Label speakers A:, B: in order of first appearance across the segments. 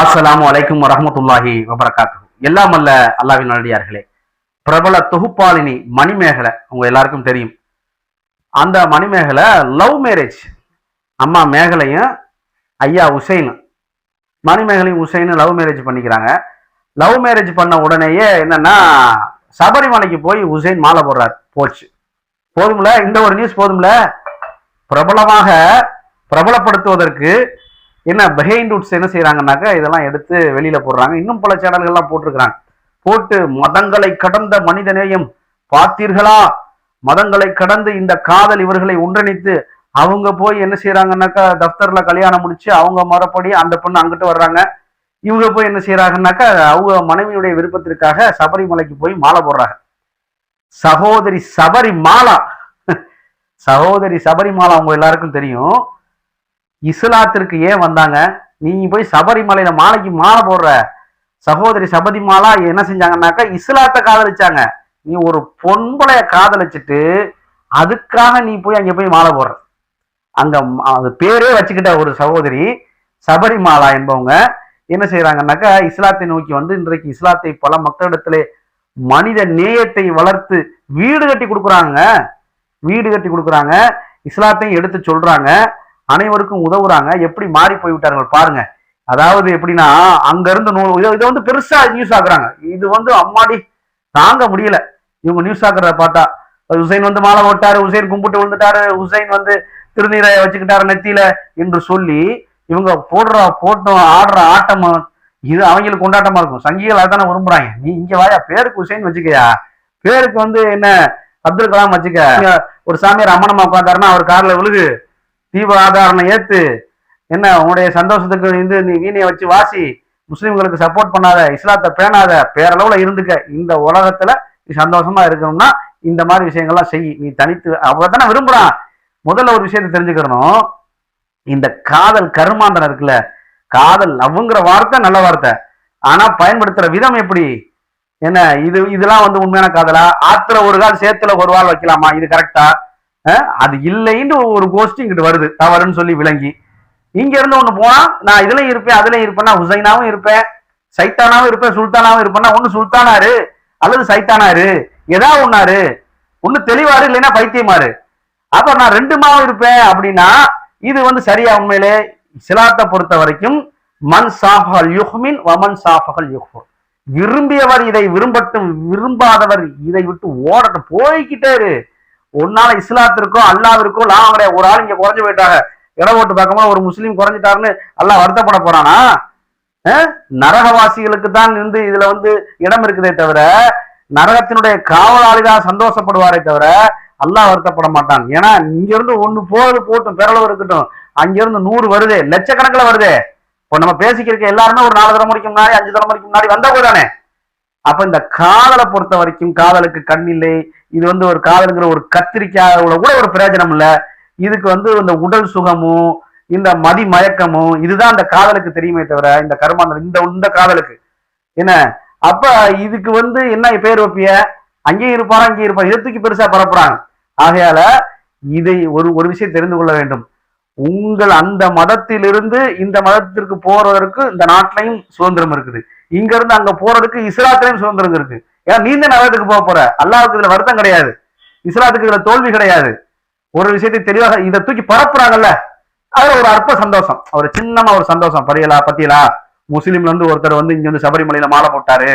A: அஸ்லாம் அலைக்கும் வரமத்துல்லாஹி வபரகாத்து எல்லாம் அல்ல அல்லாவின் நல்லடியார்களே. பிரபல தொகுப்பாளினி மணிமேகலை உங்க எல்லாருக்கும் தெரியும். அந்த மணிமேகலை லவ் மேரேஜ். அம்மா மேகலையும் ஐயா உசைன். மணிமேகலையும் உசைனும் லவ் மேரேஜ் பண்ணிக்கிறாங்க. லவ் மேரேஜ் பண்ண உடனேயே என்னன்னா சபரிமலைக்கு போய் உசைன் மாலை போடுறாரு. போச்சு. போதும்ல? இந்த ஒரு நியூஸ் போதும்ல? பிரபலமாக பிரபலப்படுத்துவதற்கு என்ன பிஹைண்ட் உட்ஸ் என்ன செய்யறாங்கனாக்கா இதெல்லாம் எடுத்து வெளியில போடுறாங்க. இன்னும் பல சேனல்கள்லாம் போட்டிருக்கிறாங்க. போட்டு மதங்களை கடந்த மனித நேயம் பார்த்தீர்களா? மதங்களை கடந்து இந்த காதல் இவர்களை ஒன்றிணைத்து அவங்க போய் என்ன செய்யறாங்கன்னாக்கா தப்தர்ல கல்யாணம் முடிச்சு அவங்க மறுபடி அந்த பொண்ணு அங்கிட்டு வர்றாங்க. இவங்க போய் என்ன செய்யறாங்கன்னாக்கா அவங்க மனைவியுடைய விருப்பத்திற்காக சபரிமலைக்கு போய் மாலை போடுறாங்க. சகோதரி சபரி மாலா சகோதரி சபரிமாலா அவங்க எல்லாருக்கும் தெரியும். இஸ்லாத்திற்கு ஏன் வந்தாங்க? நீங்க போய் சபரிமலையில மாலைக்கு மாலை போடுற. சகோதரி சபரிமாலா என்ன செஞ்சாங்கன்னாக்கா இஸ்லாத்தை காதலிச்சாங்க. நீ ஒரு பொன்பளைய காதலிச்சுட்டு அதுக்காக நீ போய் அங்க போய் மாலை போடுற. அங்க அது பேரே வச்சுக்கிட்ட ஒரு சகோதரி சபரிமாலா என்பவங்க என்ன செய்யறாங்கன்னாக்கா இஸ்லாத்தை நோக்கி வந்து இன்றைக்கு இஸ்லாத்தை பல மக்களிடத்திலே மனித நேயத்தை வளர்த்து வீடு கட்டி கொடுக்குறாங்க. வீடு கட்டி கொடுக்குறாங்க. இஸ்லாத்தையும் எடுத்து சொல்றாங்க. அனைவருக்கும் உதவுறாங்க. எப்படி மாறி போய் விட்டார்கள் பாருங்க. அதாவது எப்படின்னா அங்க இருந்து நூ- இதை இதை வந்து பெருசா நியூஸ் ஆக்குறாங்க. இது வந்து அம்மாடி தாங்க முடியல. இவங்க நியூஸ் ஆக்குறத பார்த்தா ஹுசைன் வந்து மாலை போட்டாரு உசைன் கும்பிட்டு விழுந்துட்டாரு ஹுசைன் வந்து திருநீரை வச்சுக்கிட்டாரு நெத்தியில என்று சொல்லி இவங்க போடுற போட்டோம் ஆடுற ஆட்டம் இது அவங்களுக்கு கொண்டாட்டமா இருக்கும். சங்கிகள் அதான விரும்புறாங்க. நீ இங்க வாயா பேருக்கு ஹுசைன் வச்சுக்கயா? பேருக்கு வந்து என்ன அப்துல் கலாம் வச்சுக்க. ஒரு சாமியார் அம்மனமா உட்காந்தாருன்னா அவர் கார்ல விழுகு. தீப ஆதாரணம் ஏத்து என்ன உன்னுடைய சந்தோஷத்துக்கு இந்து நீ வீணையை வச்சு வாசி முஸ்லீம்களுக்கு சப்போர்ட் பண்ணாத இஸ்லாத்தை பேணாத பேரளவுல இருந்துக்க இந்த உலகத்துல நீ சந்தோஷமா இருக்கணும்னா இந்த மாதிரி விஷயங்கள்லாம் செய். நீ தனித்து அவதானே விரும்புறான். முதல்ல ஒரு விஷயத்தை தெரிஞ்சுக்கணும். இந்த காதல் கருமாந்தனம் இருக்குல்ல காதல் லவ்ங்கிற வார்த்தை நல்ல வார்த்தை. ஆனா பயன்படுத்துற விதம் எப்படி? என்ன இது இதெல்லாம் வந்து உண்மையான காதலா? ஆத்துல ஒரு கால் சேத்துல ஒரு வால் வைக்கலாமா? இது கரெக்டா அது இல்லைன்னு ஒரு கோஷ்டி இங்கிட்டு வருது. தவறுன்னு சொல்லி விளங்கி. இங்க இருந்து ஒண்ணு போனா நான் இதுலயும் இருப்பேன் அதுலயும் இருப்பேன்னா ஹுசைனாவும் இருப்பேன் சைத்தானாவும் இருப்பேன் சுல்தானாவும் இருப்பேன்னா ஒண்ணு சுல்தானாரு அல்லது சைத்தானாரு? ஏதா ஒன்னாரு ஒண்ணு தெளிவாரு இல்லைன்னா பைத்தியமாரு. அப்ப நான் ரெண்டுமாவும் இருப்பேன் அப்படின்னா இது வந்து சரியா உண்மையிலே? சிலாத்தை பொறுத்த வரைக்கும் மன் சாஃபகல் யுஹ்மின் வமன் சாஃபகல் யுஹ்மின் விரும்பியவர் இதை விரும்பட்டும் விரும்பாதவர் இதை விட்டு ஓடட்டும். போய்கிட்டே இரு. உன்னால இஸ்லாத்திற்கோ அல்லாவிற்கோ லாபம் கிடையாது. ஒரு ஆள் இங்க குறைஞ்சு போயிட்டாங்க. இட ஓட்டு பார்க்கும்போது ஒரு முஸ்லீம் குறைஞ்சிட்டாருன்னு அல்லா வருத்தப்பட போறானா? நரகவாசிகளுக்கு தான் நின்று இதுல வந்து இடம் இருக்குதே தவிர நரகத்தினுடைய காவலாளி தான் சந்தோஷப்படுவாரே தவிர அல்லாஹ் வருத்தப்பட மாட்டான். ஏன்னா இங்க இருந்து ஒண்ணு போறது போட்டும் பெரளவு இருக்கட்டும். அங்கிருந்து நூறு வருதே லட்சக்கணக்கில் வருதே. இப்போ நம்ம பேசிக்கிருக்க எல்லாருமே ஒரு நாலு தலைமுறைக்கு முன்னாடி அஞ்சு தலைமுறைக்கு முன்னாடி வந்தவங்க தானே? அப்ப இந்த காதலை பொறுத்த வரைக்கும் காதலுக்கு கண் இல்லை. இது வந்து ஒரு காதலுங்கிற ஒரு கத்திரிக்காய் கூட ஒரு பிரயோஜனம் இல்ல. இதுக்கு வந்து இந்த உடல் சுகமும் இந்த மதி மயக்கமும் இதுதான் அந்த காதலுக்கு தெரியுமே தவிர இந்த கருமாந்தரம் இந்த இந்த காதலுக்கு. என்ன? அப்ப இதுக்கு வந்து என்ன பேர் வைப்பிய? அங்கேயும் இருப்பாரா அங்கேயும் இருப்பார்? இதை தூக்கி பெருசா பரப்புறாங்க. ஆகையால இதை ஒரு ஒரு விஷயம் தெரிந்து கொள்ள வேண்டும். உங்கள் அந்த மதத்திலிருந்து இந்த மதத்திற்கு போறதற்கு இந்த நாட்டிலையும் சுதந்திரம் இருக்குது. இங்க இருந்து அங்க போறதுக்கு இஸ்லாத்திலையும் சுதந்திரம் இருக்கு. ஏன்னா நீண்ட நரகத்துக்கு போக போற. அல்லாவுக்கு இதுல வருத்தம் கிடையாது. இஸ்லாத்துக்கு இதுல தோல்வி கிடையாது. ஒரு விஷயத்தை தெளிவாக இதை தூக்கி பரப்புறாங்கல்ல அதுல ஒரு அற்ப சந்தோஷம். ஒரு சின்னமா ஒரு சந்தோஷம். பரியலா பத்தியலா? முஸ்லீம்ல இருந்து ஒருத்தர் வந்து இங்க வந்து சபரிமலையில மாலை போட்டாரு.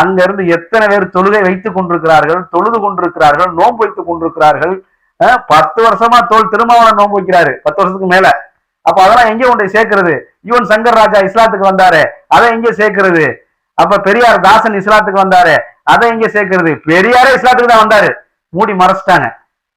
A: அங்க இருந்து எத்தனை பேர் தொழுகை வைத்துக் கொண்டிருக்கிறார்கள் தொழுது கொண்டிருக்கிறார்கள் நோன்பு வைத்துக் கொண்டிருக்கிறார்கள் பத்து வருஷமா தோல் திருமாவளவன் நோன்பு வைக்கிறாரு. பத்து வருஷத்துக்கு மேல. அப்ப அதெல்லாம் எங்க உண்டை போய் சேர்க்கிறது? யுவன் சங்கர் ராஜா இஸ்லாத்துக்கு வந்தாரு. அதை எங்க சேர்க்கிறது? அப்ப பெரியார் தாசன் இஸ்லாத்துக்கு வந்தாரு. அதை எங்க சேர்க்கிறது? பெரியாரே இஸ்லாத்துக்கு தான் வந்தாரு. மூடி மறைச்சிட்டாங்க.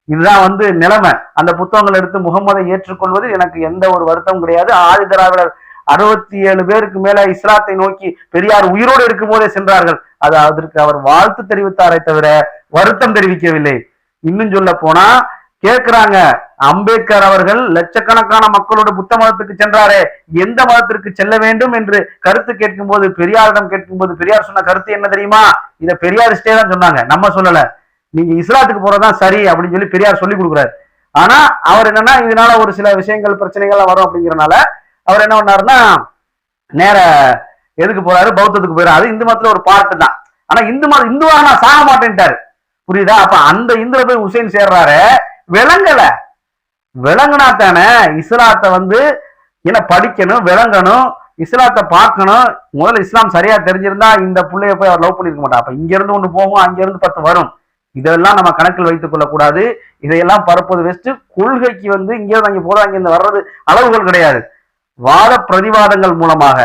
A: இதுதான் வந்து நிலைமை. அந்த புத்தகங்கள் எடுத்து முகமதை ஏற்றுக்கொள்வது எனக்கு எந்த ஒரு வருத்தமும் கிடையாது. ஆதி திராவிடர் அறுபத்தி ஏழு பேருக்கு மேல இஸ்லாத்தை நோக்கி பெரியார் உயிரோடு இருக்கும் போதே சென்றார்கள். அது அதற்கு அவர் வாழ்த்து தெரிவித்தாரே தவிர வருத்தம் தெரிவிக்கவில்லை. இன்னும் சொல்ல போனா கேட்கிறாங்க. அம்பேத்கர் அவர்கள் லட்சக்கணக்கான மக்களோட புத்த மதத்துக்கு சென்றாரே. எந்த மதத்திற்கு செல்ல வேண்டும் என்று கருத்து கேட்கும் போது பெரியாரிடம் கேட்கும் போது பெரியார் சொன்ன கருத்து என்ன தெரியுமா? இத பெரியாரிஸ்டே தான் சொன்னாங்க. நம்ம சொல்லல. நீங்க இஸ்லாத்துக்கு போறதுதான் சரி அப்படின்னு சொல்லி பெரியார் சொல்லி கொடுக்குறாரு. ஆனா அவர் என்னன்னா இதனால ஒரு சில விஷயங்கள் பிரச்சனைகள்லாம் வரும் அப்படிங்கிறனால அவர் என்ன பண்ணாருன்னா நேர எதுக்கு போறாரு? பௌத்தத்துக்கு போயிடாரு அது இந்து மதத்துல ஒரு பார்ட்டு தான். ஆனா இந்து மதம் இந்துவாக நான் சாக மாட்டேன்ட்டாரு. புரியுதா? அப்ப அந்த இந்துல போய் உசைன் சேர்றாரு. விளங்கல. விளங்கினா தானே இஸ்லாத்தை வந்து என்ன படிக்கணும் விளங்கணும் இஸ்லாத்தை பார்க்கணும். முதல்ல இஸ்லாம் சரியா தெரிஞ்சிருந்தா இந்த பிள்ளைய போய் அவர் லவ் பண்ணிருக்க மாட்டா அப்ப இங்க இருந்து ஒண்ணு போகும் அங்க இருந்து பத்து வரும். இதெல்லாம் நம்ம கணக்கில் வைத்துக் கொள்ளக்கூடாது. இதையெல்லாம் பரப்புவது வெஸ்ட் கொள்கைக்கு வந்து இங்க இருந்து அங்க போதும் அங்க இருந்து வர்றது அளவுகள் கிடையாது. வாத பிரதிவாதங்கள் மூலமாக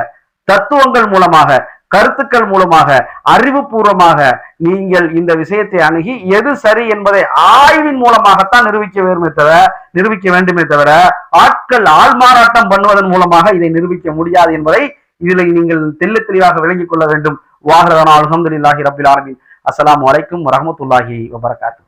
A: தத்துவங்கள் மூலமாக கருத்துக்கள் மூலமாக அறிவுபூர்வமாக நீங்கள் இந்த விஷயத்தை அணுகி எது சரி என்பதை ஆய்வின் மூலமாகத்தான் நிரூபிக்க வேண்டுமே தவிர நிரூபிக்க வேண்டுமே தவிர ஆட்கள் ஆள்மாறாட்டம் பண்ணுவதன் மூலமாக இதை நிரூபிக்க முடியாது என்பதை இதில் நீங்கள் தெல்ல தெளிவாக விளங்கிக் கொள்ள வேண்டும். வாகரதான அலமதுல்லாஹி ரபில் ஆலமீன். அஸ்லாம் அலைக்கும் வரமத்துல்லாஹி வபரகாத்து